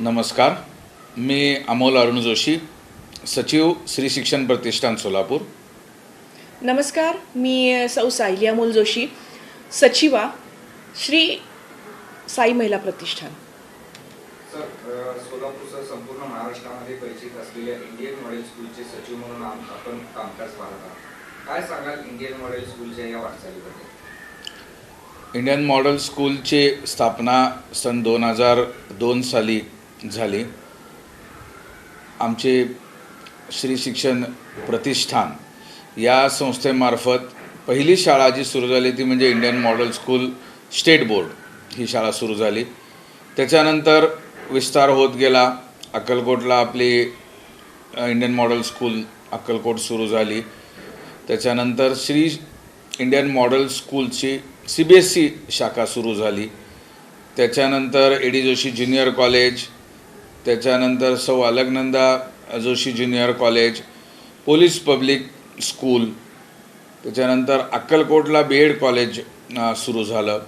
नमस्कार. मी अमोल अरुण जोशी सचिव श्री शिक्षण प्रतिष्ठान सोलापूर. नमस्कार मी सौ सायली अमोल जोशी सचिवा श्री साई महिला प्रतिष्ठान. सर अ, सोलापूरसह संपूर्ण महाराष्ट्रामध्ये परिचित असलेल्या इंडियन मॉडेल स्कूलचे सचिव म्हणून आम- आपण कामकाज पाहत आहात. काय सांगाल इंडियन मॉडेल स्कूलच्या या वाटचालीबद्दल? इंडियन मॉडेल स्कूलची स्थापना सन दोन हजार दोन साली झाली. आमचे श्री शिक्षण प्रतिष्ठान या संस्थेमार्फत पहिली शाळा जी सुरू झाली ती म्हणजे Indian model school state board ही शाळा सुरू झाली. त्याच्यानंतर विस्तार होत गेला. अक्कलकोटला आपली इंडियन मॉडेल स्कूल अक्कलकोट सुरू झाली. त्याच्यानंतर श्री इंडियन मॉडेल स्कूलची सी बी एस सी शाखा सुरू झाली. त्याच्यानंतर A D Joshi junior college त्याच्यानंतर सौ Alaknanda Joshi junior college police public school त्याच्यानंतर अक्कलकोटला बी एड कॉलेज सुरू झालं.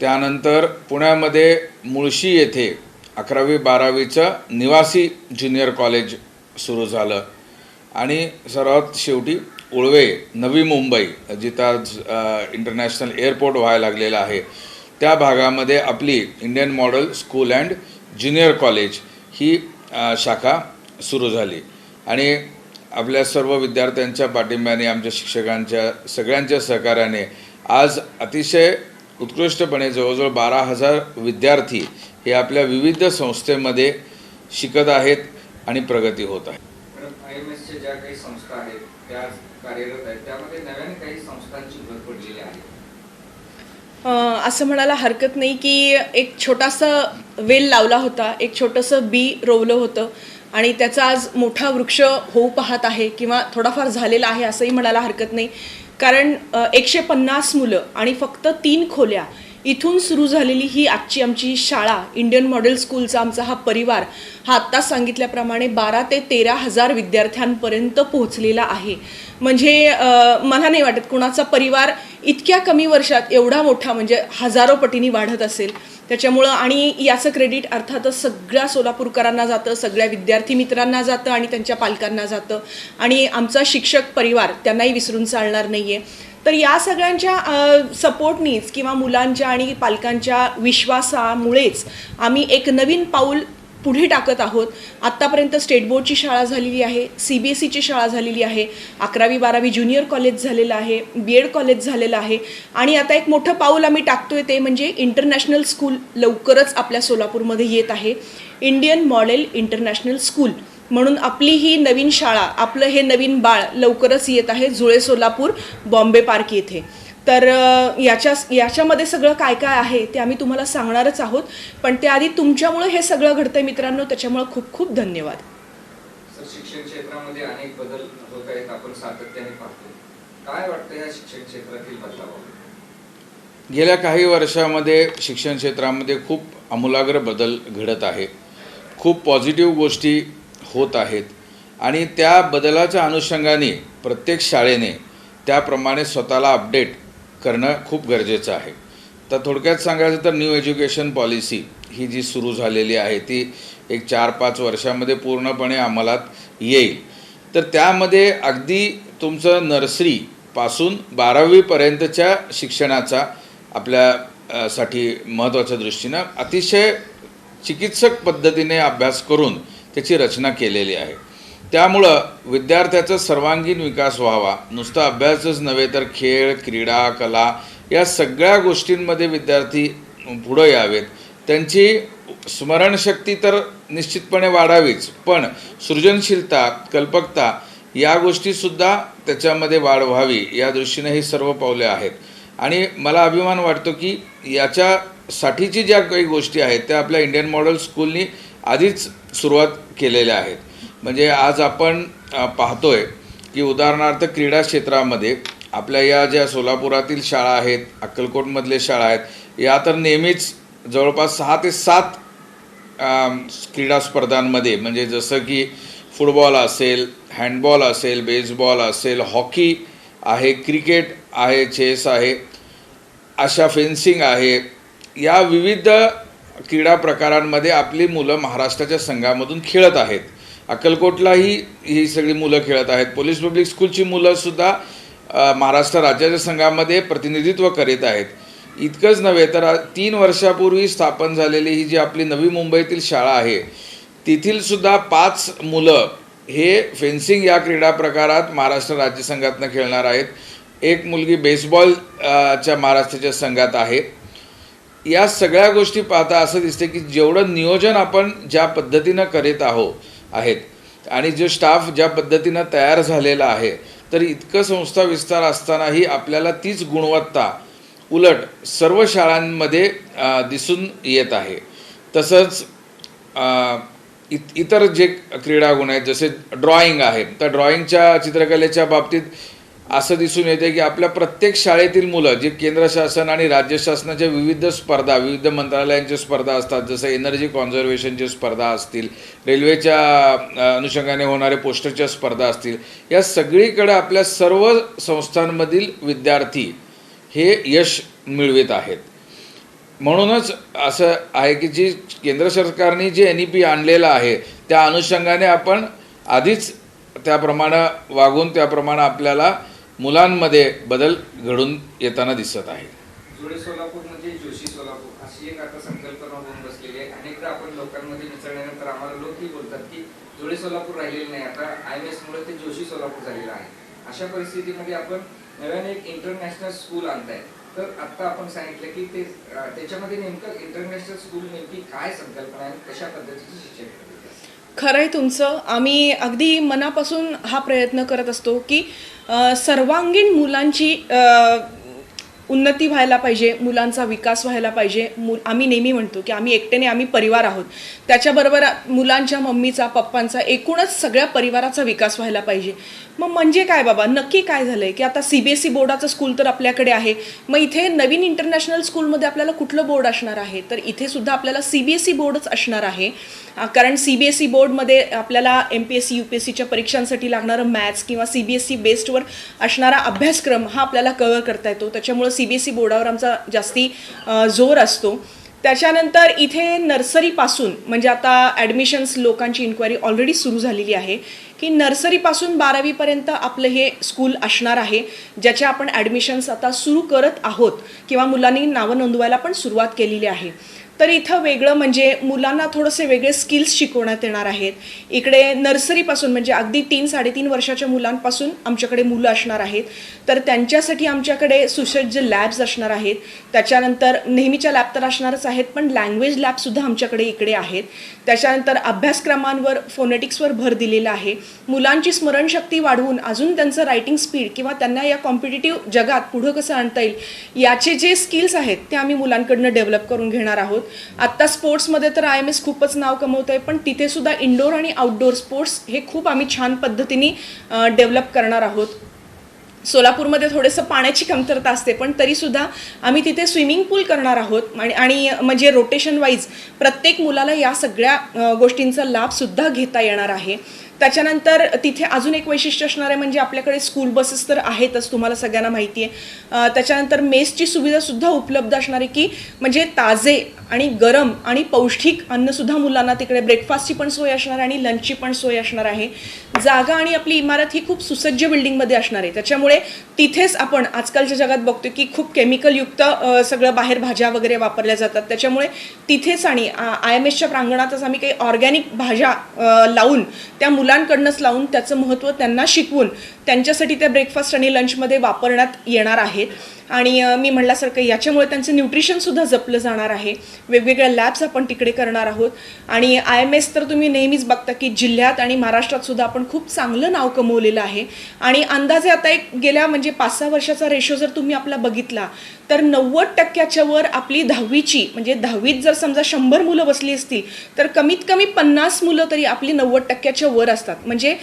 त्यानंतर पुण्यामध्ये मुळशी येथे अकरावी बारावीचं निवासी ज्युनियर कॉलेज सुरू झालं. आणि सर्वात शेवटी उळवे नवी मुंबई जिथं आज इंटरनॅशनल एअरपोर्ट व्हायला लागलेलं आहे. त्या भागामध्ये आपली Indian model school and junior college ही शाखा सुरू झाली. आणि आपल्या सर्व विद्यार्थ्यांच्या पाठिंब्याने आमच्या शिक्षकांच्या सगळ्यांच्या सहकार्याने आज अतिशय उत्कृष्टपणे जवळजवळ बारा हजार विद्यार्थी हे आपल्या विविध संस्थेमध्ये शिकत आहेत आणि प्रगती होत आहे मॅडम आय एम एसच्या ज्या काही संस्था आहेत त्या कार्यरत आहेत त्यामध्ये नव्याने काही संस्थांची भर पडलेली आहे अं, असं म्हणायला हरकत नाही की एक छोटासा वेल लावला होता एक छोटंसं बी रोवलं होतं आणि त्याचा आज मोठा वृक्ष होऊ पाहत आहे किंवा थोडाफार झालेला आहे असंही म्हणायला हरकत नाही. कारण एकशे पन्नास मुलं आणि फक्त तीन खोल्या इथून सुरू झालेली ही आजची आमची शाळा इंडियन मॉडेल स्कूलचा आमचा हा परिवार हा आत्ताच सांगितल्याप्रमाणे बारा ते तेरा हजार विद्यार्थ्यांपर्यंत पोहोचलेला आहे. म्हणजे मला नाही वाटत कुणाचा परिवार इतक्या कमी वर्षात एवढा मोठा म्हणजे हजारो पटीने वाढत असेल. त्याच्यामुळं आणि याचं क्रेडिट अर्थातच सगळ्या सोलापूरकरांना जातं सगळ्या विद्यार्थी मित्रांना जातं आणि त्यांच्या पालकांना जातं. आणि आमचा शिक्षक परिवार त्यांनाही विसरून चालणार नाही आहे तर या सगळ्यांच्या सपोर्टनीच किंवा मुलांच्या आणि पालकांच्या विश्वासामुळेच आम्ही एक नवीन पाऊल पुढे टाकत आहोत. आत्तापर्यंत स्टेट बोर्डची शाळा झालेली आहे सी बी एस सीची शाळा झालेली आहे अकरावी बारावी ज्युनियर कॉलेज झालेलं आहे बी एड कॉलेज झालेलं आहे. आणि आता एक मोठं पाऊल आम्ही टाकतोय ते म्हणजे इंटरनॅशनल स्कूल लवकरच आपल्या सोलापूरमध्ये येत आहे. इंडियन मॉडेल इंटरनॅशनल स्कूल म्हणून आपली ही नवीन शाळा आपलं हे नवीन बाळ लवकरच येत आहे जुळे सोलापूर बॉम्बे पार्क येथे. तर याच्या याच्यामध्ये सगळं काय काय आहे ते आम्ही तुम्हाला सांगणारच आहोत. पण त्याआधी तुमच्यामुळं हे सगळं घडतंय मित्रांनो त्याच्यामुळं खूप खूप धन्यवाद. शिक्षण क्षेत्रामध्ये अनेक बदल होत आहेत आपण सातत्याने पाहतो काय वाटतं या शिक्षण क्षेत्रातील बदलावर गेल्या काही वर्षामध्ये शिक्षण क्षेत्रामध्ये खूप आमूलाग्र बदल घडत आहे. खूप पॉझिटिव्ह गोष्टी होत आहेत. आणि त्या बदलाच्या अनुषंगाने प्रत्येक शाळेने त्याप्रमाणे स्वतःला अपडेट करणं खूप गरजेचं आहे. तर थोडक्यात सांगायचं तर न्यू एज्युकेशन पॉलिसी ही जी सुरू झालेली आहे ती एक चार पाच वर्षामध्ये पूर्णपणे अंमलात येईल. तर त्यामध्ये अगदी तुमचं नर्सरीपासून बारावीपर्यंतच्या शिक्षणाचा आपल्या साठी महत्त्वाच्या दृष्टीनं अतिशय चिकित्सक पद्धतीने अभ्यास करून त्याची रचना केलेली आहे. त्यामुळं विद्यार्थ्याचा सर्वांगीण विकास व्हावा नुसता अभ्यासच नव्हे तर खेळ क्रीडा कला या सगळ्या गोष्टींमध्ये विद्यार्थी पुढं यावेत. त्यांची स्मरणशक्ती तर निश्चितपणे वाढावीच पण सृजनशीलता कल्पकता या गोष्टीसुद्धा त्याच्यामध्ये वाढ व्हावी या दृष्टीने ही सर्व पावले आहेत. आणि मला अभिमान वाटतो की याच्यासाठीची ज्या काही गोष्टी आहेत त्या आपल्या इंडियन मॉडेल स्कूलनी आधीच सुरुवात केलेल्या आहेत. म्हणजे आज आपण पाहतो पाहतोय की उदाहरणार्थ क्रीडा क्षेत्रामध्ये आपल्या या ज्या सोलापुरातील शाळा आहेत अक्कलकोटमधले शाळा आहेत या तर नेहमीच जवळपास सहा ते सात क्रीडा स्पर्धांमध्ये म्हणजे जसं की फुटबॉल असेल हँडबॉल असेल बेसबॉल असेल हॉकी आहे क्रिकेट आहे चेस आहे अशा फेन्सिंग आहे या विविध क्रीडा प्रकारांमध्ये आपली मुलं महाराष्ट्राच्या संघामधून खेळत आहेत. अक्कलकोटलाही ही सगळी मुलं खेळत आहेत. पोलीस पब्लिक स्कूलची मुलंसुद्धा महाराष्ट्र राज्याच्या संघामध्ये प्रतिनिधित्व करीत आहेत. इतकंच नव्हे तर तीन वर्षापूर्वी स्थापन झालेली ही जी आपली नवी मुंबईतील शाळा आहे तेथीलसुद्धा पाच मुलं हे फेन्सिंग या क्रीडा प्रकारात महाराष्ट्र राज्य संघातनं खेळणार आहेत. एक मुलगी बेसबॉल च्या महाराष्ट्राच्या संघात आहे. या सगळ्या गोष्टी पाहता असं दिसते की जेवढं नियोजन आपण ज्या पद्धतीनं करीत आहो आहेत आणि जो स्टाफ ज्या पद्धतीनं तयार झालेला आहे तर इतकं संस्था विस्तार असतानाही आपल्याला तीच गुणवत्ता उलट सर्व शाळांमध्ये दिसून येत आहे. तसंच इत इतर जे क्रीडा गुण आहेत जसे ड्रॉईंग आहे तर ड्रॉईंगच्या चित्रकलेच्या बाबतीत असं दिसून येते की आपल्या प्रत्येक शाळेतील मुलं जे केंद्र शासन आणि राज्य शासनाच्या विविध स्पर्धा विविध मंत्रालयांच्या स्पर्धा असतात जसं एनर्जी कॉन्झर्वेशनच्या स्पर्धा असतील रेल्वेच्या अनुषंगाने होणारे पोस्टरच्या स्पर्धा असतील या सगळीकडे आपल्या सर्व संस्थांमधील विद्यार्थी हे यश मिळवित आहेत. म्हणूनच असं आहे की जी केंद्र सरकारने जे एन ई पी आणलेलं आहे त्या अनुषंगाने आपण आधीच त्याप्रमाणे वागून त्याप्रमाणे आपल्याला मुलांमध्ये बदल घडून येताना दिसत आहे जुळे सोलापूर म्हणजे जोशी सोलापूर अशी एक आता संकल्पना होऊन बसलेली आहे. अनेकदा आपण लोकांमध्ये मिसळल्यानंतर आम्हाला लोकही बोलतात की जुळे सोलापूर राहिलेले नाही. आता आय एम एसमुळे ते जोशी सोलापूर झालेलं आहे. अशा परिस्थितीमध्ये आपण नव्याने एक इंटरनॅशनल स्कूल आणताय. तर आत्ता आपण सांगितलं की ते त्याच्यामध्ये नेमकं इंटरनॅशनल स्कूल नेमकी काय संकल्पना आहे कशा पद्धतीचं शिक्षण खरं आहे तुमचं. आम्ही अगदी मनापासून हा प्रयत्न करत असतो की सर्वांगीण मुलांची उन्नती व्हायला पाहिजे मुलांचा विकास व्हायला पाहिजे. मु आम्ही नेहमी म्हणतो की आम्ही एकट्याने आम्ही परिवार आहोत. त्याच्याबरोबर मुलांच्या मम्मीचा पप्पांचा एकूणच सगळ्या परिवाराचा विकास व्हायला पाहिजे. मग म्हणजे काय बाबा? नक्की काय झालं आहे की आता सी बी एस ई बोर्डाचं स्कूल तर आपल्याकडे आहे. मग इथे नवीन इंटरनॅशनल स्कूलमध्ये आपल्याला कुठलं बोर्ड असणार आहे? तर इथे सुद्धा आपल्याला सी बी एस ई बोर्डच असणार आहे. कारण सी बी एस ई बोर्डमध्ये आपल्याला M P S C U P S सीच्या परीक्षांसाठी लागणारं मॅथ्स किंवा सी बी एस ई बेस्डवर असणारा अभ्यासक्रम हा आपल्याला कव्हर करता येतो. त्याच्यामुळं सी बी एस ई बोर्डावर आमचा जास्ती जोर असतो. त्याच्यानंतर इथे नर्सरीपासून म्हणजे आता ॲडमिशन्स लोकांची इन्क्वायरी ऑलरेडी सुरू झालेली आहे. की नर्सरीपासून बारावीपर्यंत आपलं हे स्कूल असणार आहे ज्याचे आपण ॲडमिशन्स आता सुरू करत आहोत किंवा मुलांनी नावं नोंदवायला पण सुरुवात केलेली आहे. तर इथं वेगळं म्हणजे मुलांना थोडंसे वेगळे स्किल्स शिकवण्यात येणार आहेत. इकडे नर्सरीपासून म्हणजे अगदी तीन साडेतीन वर्षाच्या मुलांपासून आमच्याकडे मुलं असणार आहेत. तर त्यांच्यासाठी आमच्याकडे सुसज्ज लॅब्स असणार आहेत. त्याच्यानंतर नेहमीच्या लॅब तर असणारच आहेत पण लँग्वेज लॅबसुद्धा आमच्याकडे इकडे आहेत. त्याच्यानंतर अभ्यासक्रमांवर फोनेटिक्सवर भर दिलेला आहे. मुलांची स्मरणशक्ती वाढवून अजून त्यांचं रायटिंग स्पीड किंवा त्यांना या कॉम्पिटेटिव्ह जगात पुढं कसं आणता येईल याचे जे स्किल्स आहेत ते आम्ही मुलांकडनं डेव्हलप करून घेणार आहोत. आत्ता स्पोर्ट्समध्ये तर आय एम एस खूपच नाव कमवत आहे पण तिथे सुद्धा इंडोर आणि आउटडोअर स्पोर्ट्स हे खूप आम्ही छान पद्धतीने डेव्हलप करणार आहोत. सोलापूरमध्ये थोडंसं पाण्याची कमतरता असते पण तरीसुद्धा आम्ही तिथे स्विमिंग पूल करणार आहोत. आणि आणि म्हणजे रोटेशन वाईज प्रत्येक मुलाला या सगळ्या गोष्टींचा लाभसुद्धा घेता येणार आहे. त्याच्यानंतर तिथे अजून एक वैशिष्ट्य असणार आहे म्हणजे आपल्याकडे स्कूल बसेस तर आहेतच तुम्हाला सगळ्यांना माहिती आहे. त्याच्यानंतर मेसची सुविधासुद्धा उपलब्ध असणार आहे की म्हणजे ताजे आणि गरम आणि पौष्टिक अन्नसुद्धा मुलांना तिकडे ब्रेकफास्टची पण सोय असणार आहे आणि लंचची पण सोय असणार आहे. जागा आणि आपली इमारत ही खूप सुसज्ज बिल्डिंगमध्ये असणार आहे. त्याच्यामुळे तिथेच आपण आजकालच्या जगात बघतो की खूप केमिकलयुक्त सगळं बाहेर भाज्या वगैरे वापरल्या जातात. त्याच्यामुळे तिथेच आणि आय एम एसच्या प्रांगणातच आम्ही काही ऑर्गॅनिक भाज्या लावून त्या मुला मुलांकडनंच लावून त्याचं महत्त्व त्यांना शिकवून त्यांच्यासाठी त्या ब्रेकफास्ट आणि लंचमध्ये वापरण्यात येणार आहेत. आणि मी म्हणल्यासारखं याच्यामुळे त्यांचं न्यूट्रिशनसुद्धा जपलं जाणार आहे. वेगवेगळ्या लॅब्स आपण तिकडे करणार आहोत. आणि आय एम एस तर तुम्ही नेहमीच बघता की जिल्ह्यात आणि महाराष्ट्रातसुद्धा आपण खूप चांगलं नाव कमवलेलं आहे. आणि अंदाजे आता एक गेल्या म्हणजे पाच सहा वर्षाचा रेशो जर तुम्ही आपला बघितला तर नव्वद टक्क्याच्या वर आपली दहावीची म्हणजे दहावीत जर समजा शंभर मुलं बसली असतील तर कमीत कमी पन्नास मुलं तरी आपली नव्वद टक्क्याच्या वर असतात. म्हणजे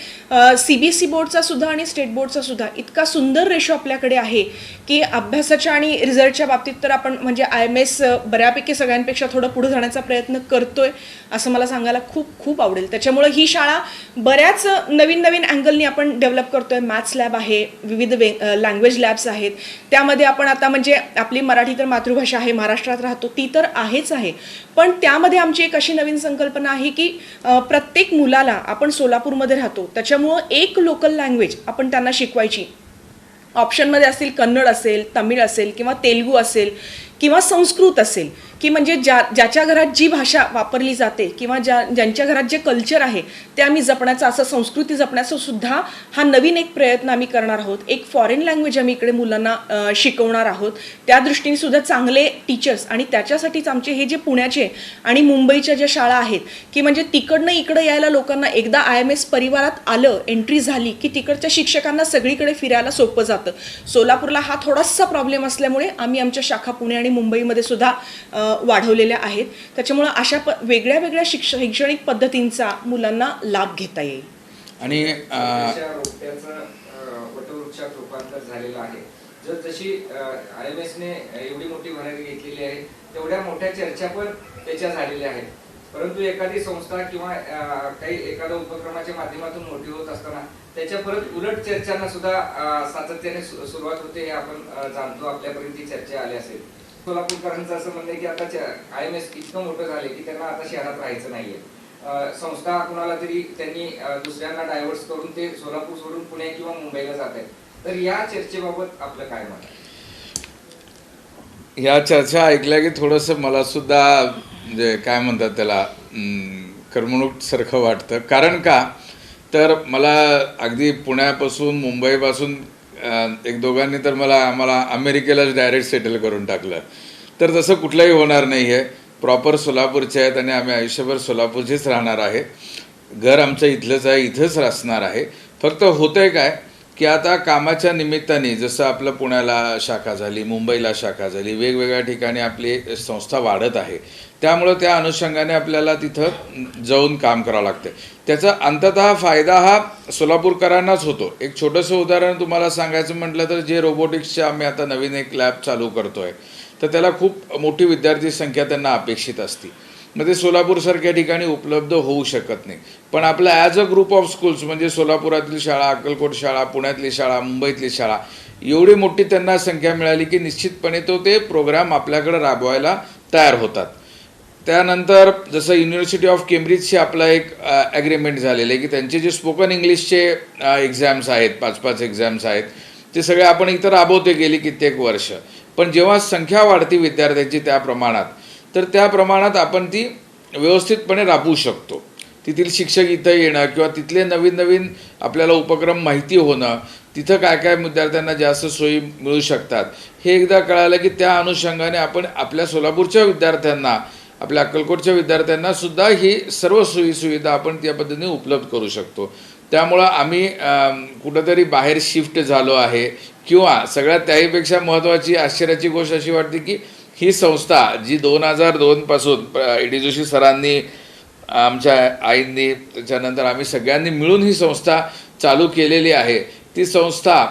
सी बी एस सी बोर्डचा सुद्धा आणि स्टेट बोर्डचा सुद्धा इतका सुंदर रेशो आपल्याकडे आहे की अभ्यासाच्या आणि रिझल्टच्या बाबतीत तर आपण म्हणजे आय एम एस बऱ्यापैकी सगळ्यांपेक्षा थोडं पुढे जाण्याचा प्रयत्न करतोय असं मला सांगायला खूप खूप आवडेल. त्याच्यामुळं ही शाळा बऱ्याच नवीन नवीन अँगलनी आपण डेव्हलप करतोय. मॅथ्स लॅब आहे विविध वे लँग्वेज लॅब्स आहेत. त्यामध्ये आपण आता म्हणजे आपली मराठी तर मातृभाषा आहे महाराष्ट्रात राहतो ती तर आहेच आहे. पण त्यामध्ये आमची एक अशी नवीन संकल्पना आहे की प्रत्येक मुलाला आपण सोलापूरमध्ये राहतो. त्याच्यामुळं एक लोकल लँग्वेज आपण त्यांना शिकवायची. ऑप्शनमध्ये असतील कन्नड असेल तमिळ असेल किंवा तेलगू असेल किंवा संस्कृत असेल की म्हणजे ज्या ज्याच्या घरात जी भाषा वापरली जाते किंवा ज्या ज्यांच्या घरात जे कल्चर आहे ते आम्ही जपण्याचा असं संस्कृती जपण्याचा सुद्धा हा नवीन एक प्रयत्न आम्ही करणार आहोत. एक फॉरेन लँग्वेज आम्ही इकडे मुलांना शिकवणार आहोत. त्या दृष्टीने सुद्धा चांगले टीचर्स आणि त्याच्यासाठीच आमचे हे जे पुण्याचे आणि मुंबईच्या ज्या शाळा आहेत की म्हणजे तिकडनं इकडं यायला लोकांना एकदा आय एम एस परिवारात आलं एंट्री झाली की तिकडच्या शिक्षकांना सगळीकडे फिरायला सोपं जातं. सोलापूरला हा थोडासा प्रॉब्लेम असल्यामुळे आम्ही आमच्या शाखा पुणे आणि मुंबईमध्ये सुद्धा वाढवलेल्या आहेत. त्याच्यामुळं अशा प वेगळ्या वेगळ्या शिक्ष शैक्षणिक पद्धतींचा मुलांना लाभ घेता येईल. आणि वटवृक्षात रूपांतर झालेलं आहे. जर जशी आय एम एसने एवढी मोठी भरारी घेतलेली आहे तेवढ्या मोठ्या चर्चा पण त्याच्या झालेल्या आहेत. परंतु एखादी संस्था किंवा काही एखाद्या उपक्रमाच्या माध्यमातून मोठी होत असताना त्याच्या परत उलट चर्चांना सुद्धा सातत्याने सुरुवात होते हे आपण जाणतो. आपल्यापर्यंत ती चर्चा आली असेल. सोलापूरकरांचं असं म्हणणं की आता आय एम एस इतकं मोठं झाले की त्यांना आता शहरात राहायचं नाहीये. संस्था कुणाला तरी त्यांनी दुसऱ्यांना डायव्हर्स करून ते सोलापूर सोडून पुणे किंवा मुंबईला जात आहेत. तर या चर्चेबाबत आपलं काय मत या चर्चा ऐकल्या की थोडंसं मला सुद्धा म्हणजे काय म्हणतात त्याला करमणूक करमणूकसारखं वाटतं. कारण का? तर मला अगदी पुण्यापासून मुंबईपासून एक दोघांनी तर मला आम्हाला अमेरिकेलाच डायरेक्ट सेटल करून टाकलं. तर तसं कुठलंही होणार नाही आहे प्रॉपर सोलापूरचे आहेत आणि आम्ही आयुष्यभर सोलापूरचेच राहणार आहे. घर आमचं इथलंच आहे इथंच असणार आहे. फक्त होतंय काय की आता कामाच्या निमित्ताने जसं आपलं पुण्याला शाखा झाली मुंबईला शाखा झाली वेगवेगळ्या ठिकाणी आपली संस्था वाढत आहे. त्यामुळं त्या अनुषंगाने आपल्याला तिथं जाऊन काम करावं लागतं त्याचा अंततः फायदा हा सोलापूरकरांनाच होतो. एक छोटंसं उदाहरण तुम्हाला सांगायचं म्हटलं तर जे रोबोटिक्सचे आम्ही आता नवीन एक लॅब चालू करतो आहे तर त्याला खूप मोठी विद्यार्थी संख्या त्यांना अपेक्षित असते. मग ते सोलापूरसारख्या ठिकाणी उपलब्ध होऊ शकत नाही. पण आपलं as a group of schools म्हणजे सोलापुरातली शाळा अक्कलकोट शाळा पुण्यातली शाळा मुंबईतली शाळा एवढी मोठी त्यांना संख्या मिळाली की निश्चितपणे तो ते प्रोग्राम आपल्याकडे राबवायला तयार होतात. त्यानंतर जसं युनिव्हर्सिटी ऑफ केम्ब्रिजशी आपला एक ॲग्रीमेंट झालेलं आहे की त्यांचे जे स्पोकन इंग्लिशचे एक्झाम्स आहेत पाच पाच एक्झाम्स आहेत ते सगळे आपण इथं राबवते गेली कित्येक वर्ष. पण जेव्हा संख्या वाढती विद्यार्थ्यांची त्या प्रमाणात तर त्या प्रमाणात आपण ती व्यवस्थितपणे राबवू शकतो. तिथील शिक्षक इथं येणं किंवा तिथले नवीन नवीन आपल्याला उपक्रम माहिती होणं तिथं काय काय विद्यार्थ्यांना जास्त सोयी मिळू शकतात हे एकदा कळालं की त्या अनुषंगाने आपण आपल्या सोलापूरच्या विद्यार्थ्यांना आपल्या अक्कलकोटच्या विद्यार्थ्यांना सुद्धा ही सर्व सोयीसुविधा आपण त्या पद्धतीने उपलब्ध करू शकतो. त्यामुळं आम्ही कुठंतरी बाहेर शिफ्ट झालो आहे किंवा सगळ्यात त्याहीपेक्षा महत्त्वाची आश्चर्याची गोष्ट अशी वाटते की ही संस्था जी दोन हजार दोनपासून ए डी जोशी सरांनी आमच्या आईंनी त्याच्यानंतर आम्ही सगळ्यांनी मिळून ही संस्था चालू केलेली आहे. ती संस्था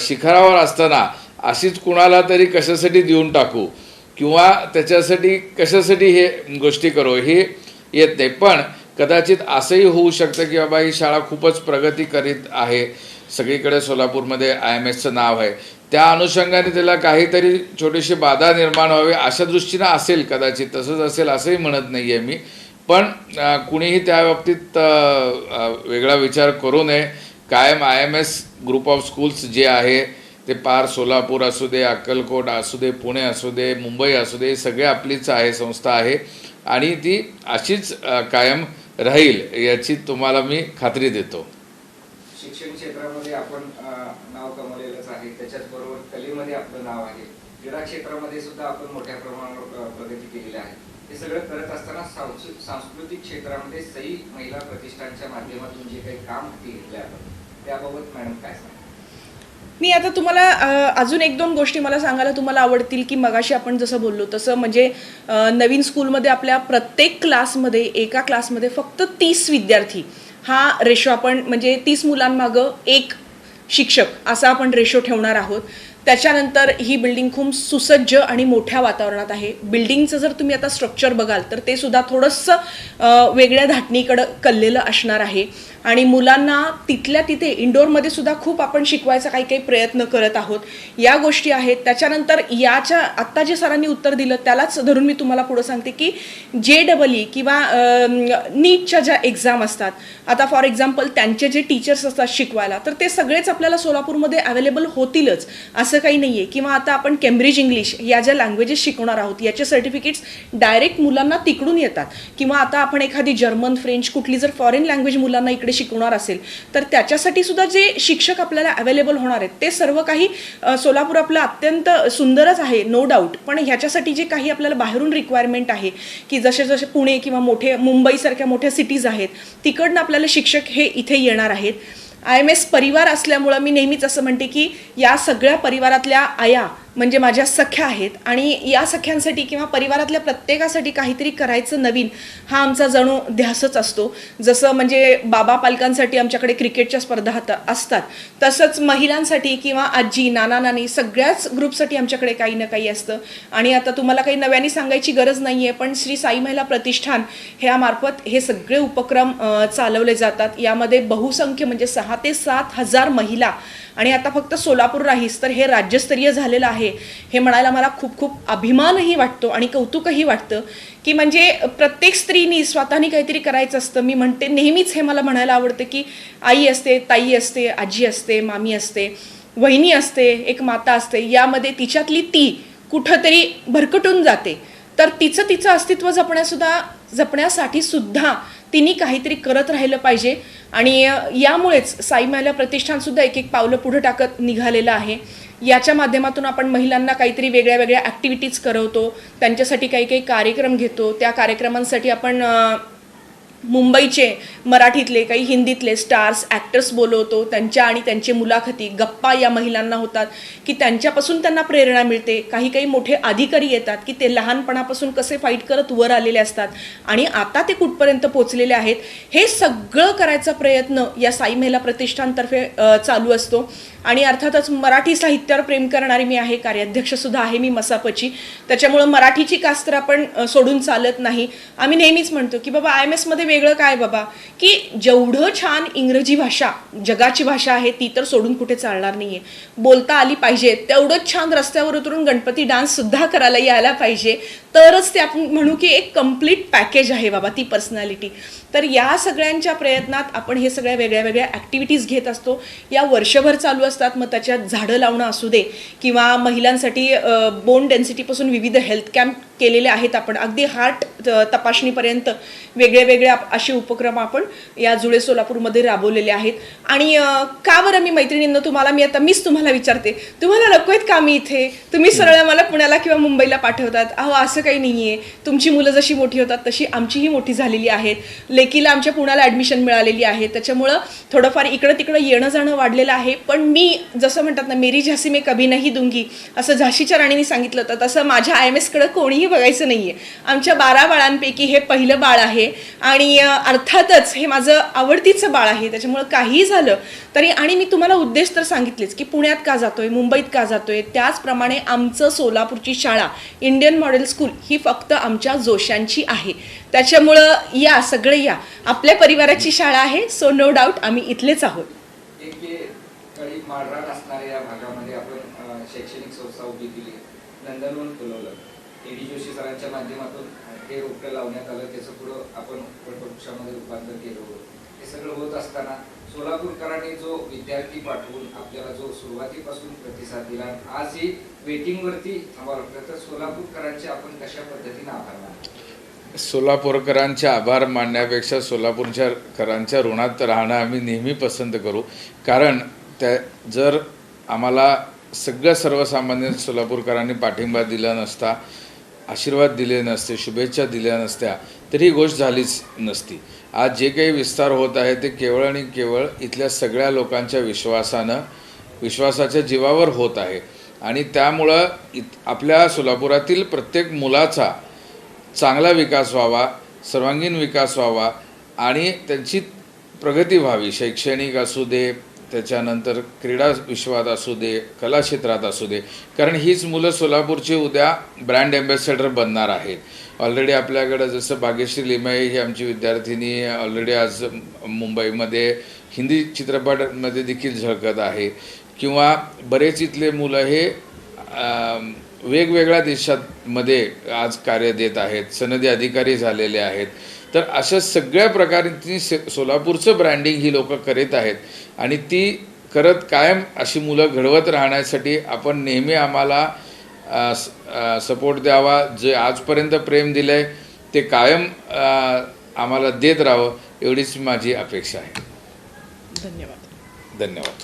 शिखरावर असताना अशीच कुणाला तरी कशासाठी देऊन टाकू? किंवा त्याच्यासाठी कशासाठी हे गोष्टी करू? हे येत नाही. पण कदाचित असंही होऊ शकतं की बाबा ही शाळा खूपच प्रगती करीत आहे. सगळीकडे सोलापूरमध्ये आय एम एसचं नाव आहे. त्या अनुषंगाने त्याला काहीतरी छोटीशी बाधा निर्माण व्हावी अशा दृष्टीनं असेल कदाचित तसंच असेल असंही म्हणत नाही आहे मी. पण कुणीही त्या बाबतीत वेगळा विचार करू नये. कायम I M S group of schools जे आहे ते पार सोलापूर असू दे अक्कलकोट असू दे पुणे असू दे मुंबई असू दे सगळे आपलीच आहे संस्था आहे. आणि ती अशीच कायम राहील याची तुम्हाला मी खात्री देतो. शिक्षण क्षेत्रामध्ये आपण अं, नाव कमवलेलंच आहे त्याच्याच मध्ये आपलं नाव आहे. क्रीडा क्षेत्रामध्ये सुद्धा आपण मोठ्या प्रमाणावर प्रगती केलेली आहे. हे सगळं करत असताना सांस्कृतिक क्षेत्रामध्ये सई महिला प्रतिष्ठानच्या माध्यमातून जे काही काम हाती घेतले आपण त्याबाबत मॅडम काय सांगा मी आता तुम्हाला अजून एक दोन गोष्टी मला सांगायला तुम्हाला आवडतील की मगाशी आपण जसं बोललो तसं म्हणजे नवीन स्कूलमध्ये आपल्या प्रत्येक क्लासमध्ये एका क्लासमध्ये फक्त तीस विद्यार्थी. हा रेशो आपण म्हणजे तीस मुलांमागं एक शिक्षक असा आपण रेशो ठेवणार आहोत. त्याच्यानंतर ही बिल्डिंग खूप सुसज्ज आणि मोठ्या वातावरणात आहे. बिल्डिंगचं जर तुम्ही आता स्ट्रक्चर बघाल तर ते सुद्धा थोडंसं वेगळ्या धाटणीकडं कललेलं असणार आहे. आणि मुलांना तिथल्या तिथे इंडोरमध्ये सुद्धा खूप आपण शिकवायचा काही काही प्रयत्न करत आहोत. या गोष्टी आहेत. त्याच्यानंतर याच्या आत्ता जे सरांनी उत्तर दिलं त्यालाच धरून मी तुम्हाला पुढं सांगते की जे डबल ई किंवा नीटच्या ज्या एक्झाम असतात. आता फॉर एक्झाम्पल त्यांचे जे टीचर्स असतात शिकवायला तर ते सगळेच आपल्याला सोलापूरमध्ये अवेलेबल होतीलच. असं काही नाही आहे किंवा आता आपण केम्ब्रिज इंग्लिश या ज्या लँग्वेजेस शिकवणार आहोत याचे सर्टिफिकेट्स डायरेक्ट मुलांना तिकडून येतात. किंवा आता आपण एखादी जर्मन फ्रेंच कुठली जर फॉरेन लँग्वेज मुलांना इकडे शिकवणार असेल तर त्याच्यासाठी सुद्धा जे शिक्षक आपल्याला अवेलेबल होणार आहेत ते सर्व काही सोलापूर आपलं अत्यंत सुंदरच आहे नो डाऊट पण ह्याच्यासाठी जे काही आपल्याला बाहेरून रिक्वायरमेंट आहे की जसे जसे पुणे किंवा मोठे मुंबईसारख्या मोठ्या सिटीज आहेत तिकडनं आपल्याला शिक्षक हे इथे येणार आहेत. आय एम एस परिवार असल्यामुळं मी नेहमीच असं म्हणते की या सगळ्या परिवारातल्या आया म्हणजे माझ्या सख्या आहेत. आणि या सख्यांसाठी किंवा परिवारातल्या प्रत्येकासाठी काहीतरी करायचं नवीन हा आमचा जणू ध्यासच असतो. जसं म्हणजे बाबा पालकांसाठी आमच्याकडे क्रिकेटच्या स्पर्धा असतात. तसंच महिलांसाठी किंवा आजी नाना नानी सगळ्याच ग्रुपसाठी आमच्याकडे काही ना काही असतं. आणि आता तुम्हाला काही नव्याने सांगायची गरज नाही आहे पण श्री साई महिला प्रतिष्ठान ह्यामार्फत हे सगळे उपक्रम चालवले जातात. यामध्ये बहुसंख्य म्हणजे सहा ते सात हजार महिला. आणि आता फक्त सोलापूर राहीस तर हे राज्यस्तरीय झालेलं आहे. हे म्हणायला मला खूप खूप अभिमानही वाटतो आणि कौतुकही वाटतं की म्हणजे प्रत्येक स्त्रीनी स्वतःनी काहीतरी करायचं असतं. मी म्हणते नेहमीच हे मला म्हणायला आवडतं की आई असते ताई असते आजी असते मामी असते वहिनी असते एक माता असते. यामध्ये तिच्यातली ती कुठंतरी भरकटून जाते. तर तिचं तिचं अस्तित्व जपण्यासुद्धा जपण्यासाठी सुद्धा तिने काहीतरी करत राहिलं पाहिजे. आणि यामुळेच साई प्रतिष्ठानसुद्धा एक एक पावलं पुढं टाकत निघालेलं आहे. याच्या माध्यमातून आपण महिलांना काहीतरी वेगळ्या वेगळ्या ॲक्टिव्हिटीज करवतो त्यांच्यासाठी काही काही कार्यक्रम घेतो त्या कार्यक्रमांसाठी आपण मुंबईचे मराठीतले काही हिंदीतले स्टार्स ॲक्टर्स बोलवतो. त्यांच्या आणि त्यांचे मुलाखती गप्पा या महिलांना होतात की त्यांच्यापासून त्यांना प्रेरणा मिळते. काही काही मोठे अधिकारी येतात की ते लहानपणापासून कसे फाईट करत वर आलेले असतात. आणि आता ते कुठपर्यंत पोचलेले आहेत हे सगळं करायचा प्रयत्न या साई महिला प्रतिष्ठानतर्फे चालू असतो. आणि अर्थातच मराठी साहित्यावर प्रेम करणारी मी आहे कार्याध्यक्षसुद्धा आहे मी मसापची. त्याच्यामुळं मराठीची कास आपण सोडून चालत नाही. आम्ही नेहमीच म्हणतो की बाबा आय एम एसमध्ये वेगळं काय बाबा? की जेवढं छान इंग्रजी भाषा जगाची भाषा आहे ती तर सोडून कुठे चालणार नाही आहे बोलता आली पाहिजे तेवढंच छान रस्त्यावर उतरून गणपती डान्स सुद्धा करायला यायला पाहिजे. तरच ते आपण म्हणू की एक कंप्लीट पॅकेज आहे बाबा ती पर्सनॅलिटी तर या सगळ्यांच्या प्रयत्नात आपण हे सगळ्या वेगळ्या वेगळ्या ॲक्टिव्हिटीज घेत असतो. या वर्षभर चालू असतात मग त्याच्यात झाडं लावणं असू दे किंवा महिलांसाठी बोन डेन्सिटीपासून विविध हेल्थ कॅम्प केलेले आहेत आपण. अगदी हार्ट तपासणीपर्यंत वेगळे वेगळे असे उपक्रम आपण या जुळे सोलापूरमध्ये राबवलेले आहेत. आणि का बरं मी मैत्रिणींना तुम्हाला मी आता मीच तुम्हाला विचारते तुम्हाला नको आहेत का मी इथे? तुम्ही सरळ मला पुण्याला किंवा मुंबईला पाठवतात. अहो असं काही नाही आहे तुमची मुलं जशी मोठी होतात तशी आमचीही मोठी झालेली आहेत. लेकीला आमच्या पुण्याला ॲडमिशन मिळालेली आहे. त्याच्यामुळं थोडंफार इकडं तिकडं येणं जाणं वाढलेलं आहे. पण मी जसं म्हणतात ना मेरी झाशी मी कभी नाही दुंगी असं झाशीच्या राणीने सांगितलं होतं. तसं माझ्या आय एम एसकडं कोणीही बघायचं नाही आहे आमच्या बारा बाळांपैकी हे पहिलं बाळ आहे. आणि अर्थातच हे माझं आवडतीचं बाळ आहे. त्याच्यामुळं काहीही झालं तरी आणि मी तुम्हाला उद्देश तर सांगितलेच की पुण्यात का जातोय मुंबईत का जातोय? त्याचप्रमाणे आमचं सोलापूरची शाळा इंडियन मॉडेल स्कूल ही फक्त आमच्या जोशांची आहे. त्याच्यामुळं या सगळे या आपल्या परिवाराची शाळा आहे सो नो डाऊट आम्ही इथलेच आहोत. एक असणाऱ्या भागामध्ये आपण शैक्षणिक संस्था उभी केली नंदनवन फुलवलं. ए डी जोशी सरांच्या माध्यमातून हे रोपटं लावण्यात आलं. त्याचं पुढं आपण वृक्षामध्ये रूपांतर केलं होतं. हे सगळं होत असताना सोलापूरकरांनी जो विद्यार्थी पाठवून आपल्याला जो सुरुवातीपासून प्रतिसाद दिला आजही वेटिंगवरती थांबावं लागतं. तर सोलापूरकरांचे आपण कशा पद्धतीने आभार मानतो? सोलापूरकरांचे आभार मानण्यापेक्षा सोलापूरच्या करांच्या ऋणात राहणं आम्ही नेहमी पसंत करू. कारण त्या जर आम्हाला सगळ्या सर्वसामान्य सोलापूरकरांनी पाठिंबा दिला नसता आशीर्वाद दिले नसते शुभेच्छा दिल्या नसत्या तर ही गोष्ट झालीच नसती. आज जे काही विस्तार होत आहे ते केवळ आणि केवळ इथल्या सगळ्या लोकांच्या विश्वासानं विश्वासाच्या जीवावर होत आहे. आणि त्यामुळं इत आपल्या सोलापुरातील प्रत्येक मुलाचा चांगला विकास व्हावा सर्वांगीण विकास व्हावा आणि त्यांची प्रगती व्हावी. शैक्षणिक असू दे त्याच्यानंतर क्रीडा विश्वात असू दे कला क्षेत्रात असू दे. कारण हीच मुलं सोलापूरची उद्या ब्रँड ॲम्बॅसेडर बनणार आहेत. ऑलरेडी आपल्याकडं जसं भाग्यश्री लिमाई ही आमची विद्यार्थिनी ऑलरेडी आज मुंबईमध्ये हिंदी चित्रपटामध्ये देखील झळकत आहे. किंवा बरेच इथले मुलं हे वेगवेगळ्या देशांमध्ये आज कार्य देत आहेत सनदी अधिकारी झालेले आहेत. तर अशा सगळ्या प्रकारची से- सोलापूरचं ब्रँडिंग ही लोक करीत आहेत. आणि ती करत कायम अशी मुलं घडवत राहण्यासाठी आपण नेहमी आम्हाला सपोर्ट द्यावा. जे आजपर्यंत प्रेम दिलं आहे ते कायम आम्हाला देत राहावं एवढीच माझी अपेक्षा आहे. धन्यवाद. धन्यवाद.